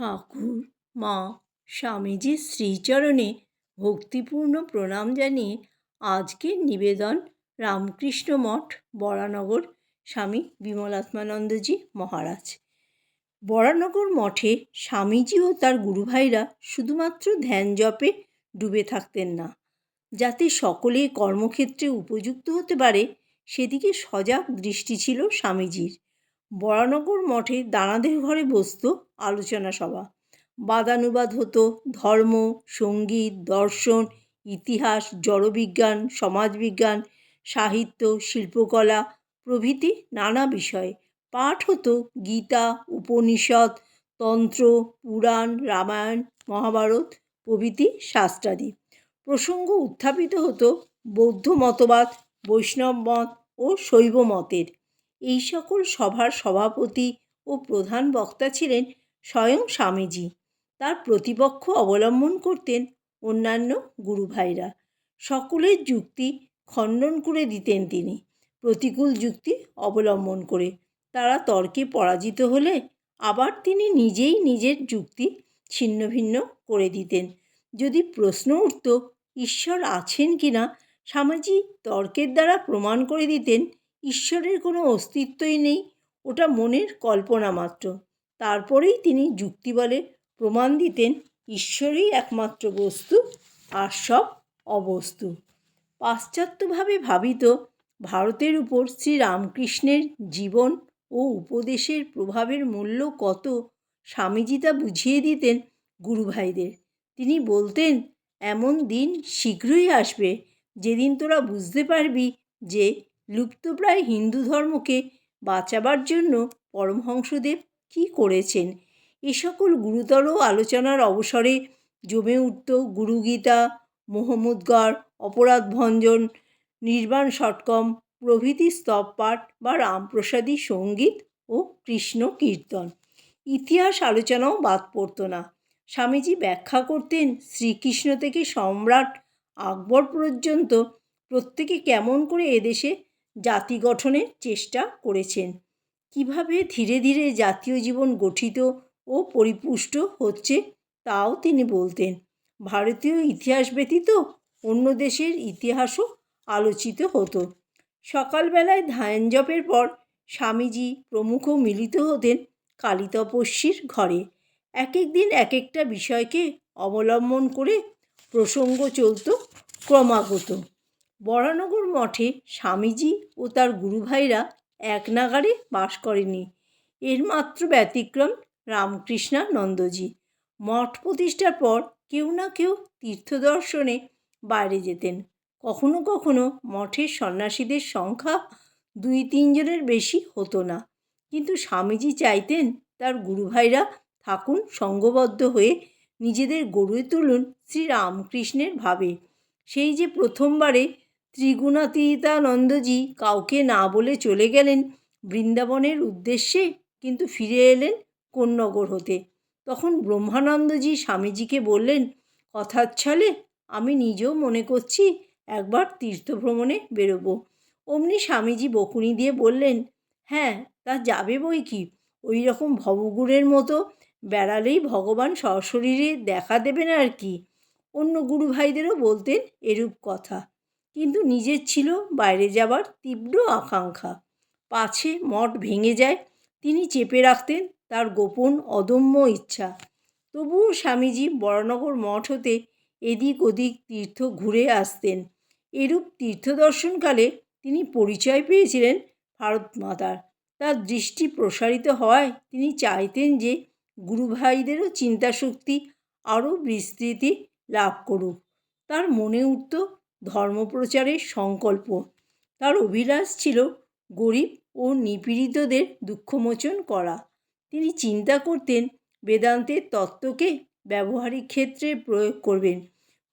ঠাকুর মা স্বামীজির শ্রীচরণে ভক্তিপূর্ণ প্রণাম জানিয়ে আজকের নিবেদন রামকৃষ্ণ মঠ, বরানগর, স্বামী বিমলাত্মানন্দজি মহারাজ। বরানগর মঠে স্বামীজি ও তার গুরুভাইরা শুধুমাত্র ধ্যান জপে ডুবে থাকতেন না। যাতে সকলে কর্মক্ষেত্রে উপযুক্ত হতে পারে, সেদিকে সজাগ দৃষ্টি ছিল স্বামীজির। বরানগর মঠে দানাদের ঘরে বসত আলোচনা সভা। বাদানুবাদ হতো ধর্ম, সংগীত, দর্শন, ইতিহাস, জড়বিজ্ঞান, সমাজবিজ্ঞান, সাহিত্য, শিল্পকলা প্রভৃতি নানা বিষয়ে। পাঠ হতো গীতা, উপনিষদ, তন্ত্র, পুরাণ, রামায়ণ, মহাভারত প্রভৃতি শাস্ত্রাদি। প্রসঙ্গ উত্থাপিত হতো বৌদ্ধ মতবাদ, বৈষ্ণব মত ও শৈব মতের। এই সকল সভার সভাপতি ও প্রধান বক্তা ছিলেন স্বয়ং স্বামীজি। তার প্রতিপক্ষ অবলম্বন করতেন অন্যান্য গুরুভাইরা। সকলের যুক্তি খণ্ডন করে দিতেন তিনি। প্রতিকূল যুক্তি অবলম্বন করে। তারা তর্কে পরাজিত হলে আবার তিনি নিজেই নিজের যুক্তি ছিন্ন ভিন্ন করে দিতেন। যদি প্রশ্ন উঠত, ঈশ্বর আছেন কি না স্বামীজি তর্কের দ্বারা প্রমাণ করে দিতেন ঈশ্বরের কোনো অস্তিত্বই নেই, ওটা মনের কল্পনা মাত্র। তারপরেই তিনি যুক্তি বলে প্রমাণ দিতেন ঈশ্বরই একমাত্র বস্তু আর সব অবস্তু। পাশ্চাত্যভাবে ভাবিত, ভারতের উপর শ্রীরামকৃষ্ণের জীবন ও উপদেশের প্রভাবের মূল্য কত, স্বামীজি তা বুঝিয়ে দিতেন গুরুভাইদের। তিনি বলতেন, এমন দিন শীঘ্রই আসবে, যেদিন তোরা বুঝতে পারবি যে লুপ্তপ্রায় হিন্দু ধর্মকে বাঁচাবার জন্য পরমহংসদেব কী করেছেন? এ সকল গুরুতর আলোচনার অবসরে জমে উঠত গুরুগীতা মোহাম্মদগড় অপরাধ ভঞ্জন, নির্বাণ ষটকম, প্রভৃতি স্তব পাঠ বা রামপ্রসাদী সংগীত ও কৃষ্ণ কীর্তন। ইতিহাস আলোচনাও বাদ পড়তো না। স্বামীজি ব্যাখ্যা করতেন, শ্রীকৃষ্ণ থেকে সম্রাট আকবর পর্যন্ত প্রত্যেকে কেমন করে এদেশে জাতি গঠনের চেষ্টা করেছেন। কীভাবে ধীরে ধীরে জাতীয় জীবন গঠিত ও পরিপুষ্ট হচ্ছে তাও তিনি বলতেন। ভারতীয় ইতিহাস ব্যতীত অন্য দেশের ইতিহাসও আলোচিত হতো। সকালবেলায় ধ্যান জপের পর স্বামীজি প্রমুখ মিলিত হতেন কালী তপস্বীর ঘরে। এক এক দিন এক একটা বিষয়কে অবলম্বন করে প্রসঙ্গ চলত, ক্রমাগত। বরানগর মঠে স্বামীজি ও তার গুরুভাইরা এক নাগারে বাস করেনি। এর মাত্র ব্যতিক্রম রামকৃষ্ণানন্দজি। মঠ প্রতিষ্ঠার পর কেউ না কেউ তীর্থদর্শনে বাইরে যেতেন। কখনো কখনো মঠের সন্ন্যাসীদের সংখ্যা দুই তিনজনের বেশি হতো না। কিন্তু স্বামীজি চাইতেন তার গুরুভাইরা থাকুন সঙ্গবদ্ধ হয়ে নিজেদের গড়ে তুলুন শ্রীরামকৃষ্ণের ভাবে। সেই যে প্রথমবারে ত্রিগুণাতীতানন্দজি কাউকে না বলে চলে গেলেন বৃন্দাবনের উদ্দেশ্যে, কিন্তু ফিরে এলেন কোন্নগর হতে। তখন ব্রহ্মানন্দজি স্বামীজিকে বললেন কথার ছলে আমি নিজেও মনে করছি একবার তীর্থভ্রমণে বেরোবো। অমনি স্বামীজি বকুনি দিয়ে বললেন হ্যাঁ তা যাবে বই কি? ওই রকম ভবগুড়ের মতো বেড়ালেই ভগবান সশরীরে দেখা দেবেন আর কি। অন্য গুরু ভাইদেরও বলতেন এরূপ কথা। কিন্তু নিজের ছিল বাইরে যাবার তীব্র আকাঙ্ক্ষা। পাছে মঠ ভেঙে যায়, তিনি চেপে রাখতেন তার গোপন অদম্য ইচ্ছা। তবুও স্বামীজি বরানগর মঠ হতে এদিক ওদিক তীর্থ ঘুরে আসতেন। এরূপ তীর্থদর্শনকালে তিনি পরিচয় পেয়েছিলেন ভারত মাতার। তার দৃষ্টি প্রসারিত হওয়ায় তিনি চাইতেন যে গুরুভাইদেরও চিন্তাশক্তি আরও বিস্তৃতি লাভ করুক। তার মনে উঠত ধর্মপ্রচারের সংকল্প। তার অভিলাষ ছিল গরিব ও নিপীড়িতদের দুঃখমোচন করা। তিনি চিন্তা করতেন বেদান্তের তত্ত্বকে ব্যবহারিক ক্ষেত্রে প্রয়োগ করবেন।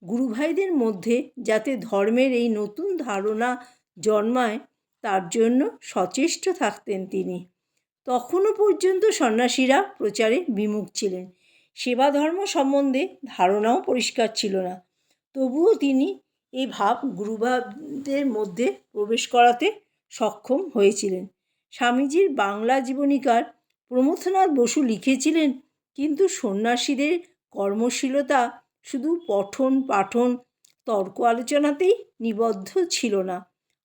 গুরুভাইদের মধ্যে যাতে ধর্মের এই নতুন ধারণা জন্মায়, তার জন্য সচেষ্ট থাকতেন তিনি। তখনও পর্যন্ত সন্ন্যাসীরা প্রচারে বিমুখ ছিলেন। সেবা ধর্ম সম্বন্ধে ধারণাও পরিষ্কার ছিল না। তবুও তিনি এই ভাব গুরুভাবদের মধ্যে প্রবেশ করাতে সক্ষম হয়েছিলেন। স্বামীজির বাংলা জীবনীকার প্রমথনাথ বসু লিখেছিলেন, কিন্তু সন্ন্যাসীদের কর্মশীলতা শুধু পঠন পাঠন, তর্ক আলোচনাতেই নিবদ্ধ ছিল না।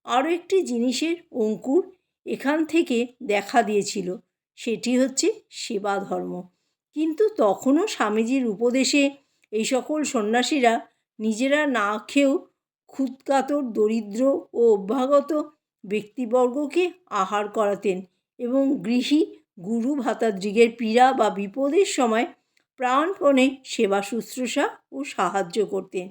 আরও একটি জিনিসের অঙ্কুর এখান থেকে দেখা দিয়েছিল, সেটি হচ্ছে সেবা ধর্ম কিন্তু তখনও স্বামীজির উপদেশে এই সকল সন্ন্যাসীরা নিজেরা না খেয়েও ক্ষুৎকাতর দরিদ্র ও অভ্যাগত ব্যক্তিবর্গকে আহার করাতেন এবং গৃহী গুরু ভাতাদ্রিগের পীড়া বা বিপদের সময় প্রাণপণে সেবা শুশ্রূষা ও সাহায্য করতেন।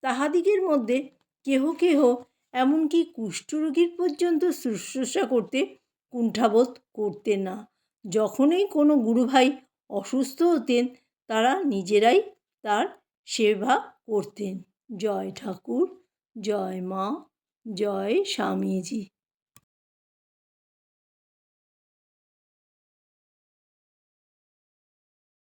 তাহাদিগের মধ্যে কেহ কেহ এমনকি কুষ্ঠরোগীর পর্যন্ত শুশ্রূষা করতে কুণ্ঠাবোধ করতেন না। যখনই কোনো গুরুভাই অসুস্থ হতেন, তারা নিজেরাই তার সেবা করতেন। জয় ঠাকুর। জয় মা জয় স্বামীজি।